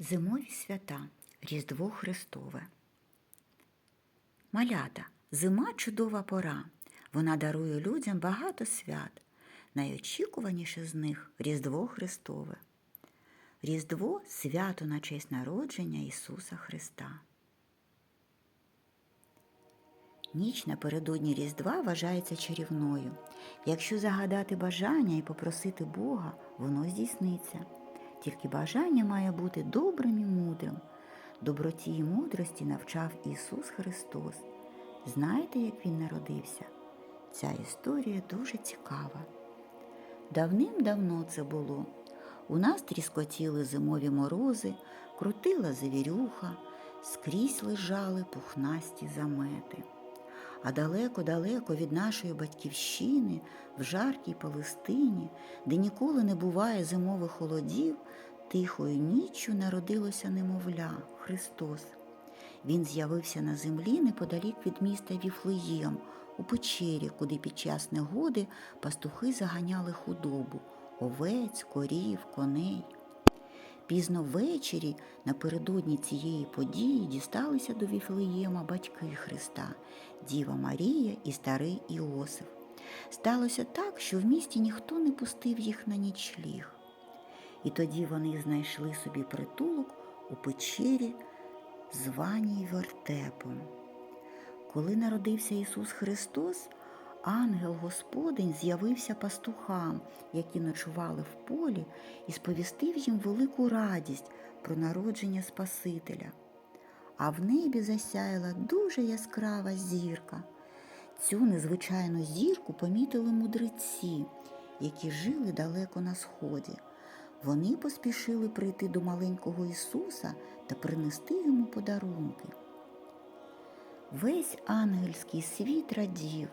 Зимові свята Різдво Христове. Малята, зима чудова пора. Вона дарує людям багато свят. Найочікуваніше з них Різдво Христове. Різдво свято на честь народження Ісуса Христа. Ніч напередодні Різдва вважається чарівною. Якщо загадати бажання і попросити Бога, воно здійсниться. Тільки бажання має бути добрим і мудрим. Доброті і мудрості навчав Ісус Христос. Знаєте, як Він народився? Ця історія дуже цікава. Давним-давно це було. У нас тріскотіли зимові морози, крутила завірюха, скрізь лежали пухнасті замети. А далеко-далеко від нашої батьківщини, в жаркій Палестині, де ніколи не буває зимових холодів, тихою ніччю народилося немовля Христос. Він з'явився на землі неподалік від міста Віфлеєм, у печері, куди під час негоди пастухи заганяли худобу овець, корів, коней. Пізно ввечері, напередодні цієї події, дісталися до Віфлеєма батьки Христа, Діва Марія і старий Іосиф. Сталося так, що в місті ніхто не пустив їх на нічліг. І тоді вони знайшли собі притулок у печері, званій вертепом. Коли народився Ісус Христос, ангел Господень з'явився пастухам, які ночували в полі, і сповістив їм велику радість про народження Спасителя. А в небі засяяла дуже яскрава зірка. Цю незвичайну зірку помітили мудреці, які жили далеко на сході. Вони поспішили прийти до маленького Ісуса та принести йому подарунки. Весь ангельський світ радів.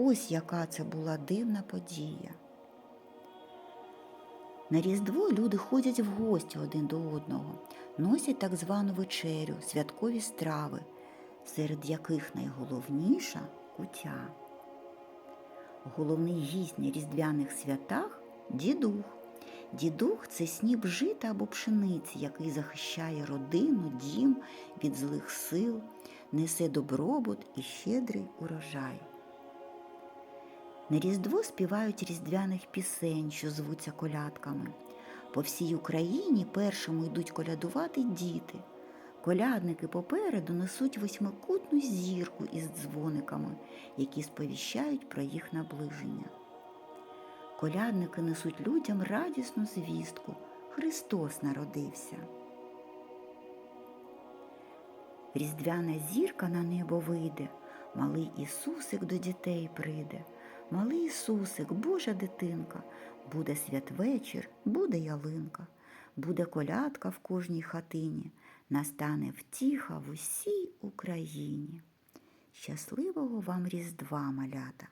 Ось яка це була дивна подія. На Різдво люди ходять в гості один до одного, носять так звану вечерю, святкові страви, серед яких найголовніша кутя. Головний гість на різдвяних святах дідух. Дідух це сніп жита або пшениці, який захищає родину, дім від злих сил, несе добробут і щедрий урожай. На Різдво співають різдвяних пісень, що звуться колядками. По всій Україні першому йдуть колядувати діти. Колядники попереду несуть восьмикутну зірку із дзвониками, які сповіщають про їх наближення. Колядники несуть людям радісну звістку. Христос народився. Різдвяна зірка на небо вийде, малий Ісусик до дітей прийде. Малий Ісусик, Божа дитинка, буде святвечір, буде ялинка, буде колядка в кожній хатині, настане втіха в усій Україні. Щасливого вам Різдва, малята!